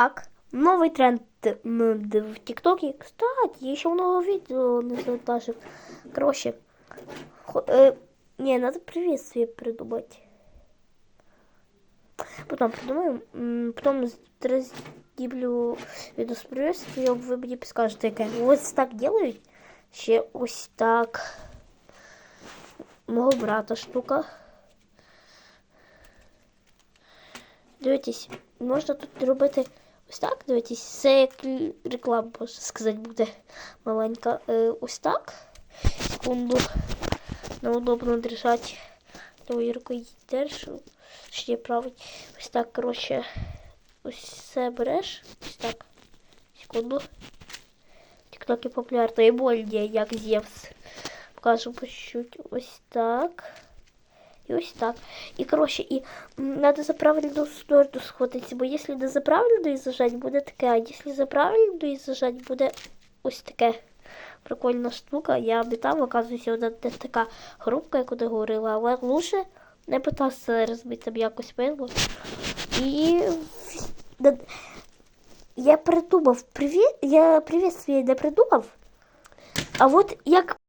Так, новый тренд в ТикТоке. Кстати, еще много видео не завантажив. Короче, э, не, надо приветствие придумать. Потом придумаем, потом роздіблю відео з приветствием, ви мені підскажете, яке. Так делають. Ще ось так. Мого брата штука. Дивитесь, можна тут робити ось так. Дивитесь, це як реклама, можна сказати, буде маленька. Е, ось так. Секунду. Неудобно держати. Лівою рукою держу. Ще правий. Ось так, коротше. Ось це береш. Ось так. Секунду. Тіктоки популярно і больні, як Зевс. Покажу по чуть-чуть. Ось так. І ось так. І, коротше, і м, надо за правильну сторону схватитися, бо якщо не за правильну зажать, буде таке, а якщо за правильну зажать, буде ось таке. Прикольна штука. Я обітав, оказується, вона не така хрупка, як ти говорила, але лучше не питався розбити там якось пиво. І я придумав привіт. Я привітствие не придумав. А от як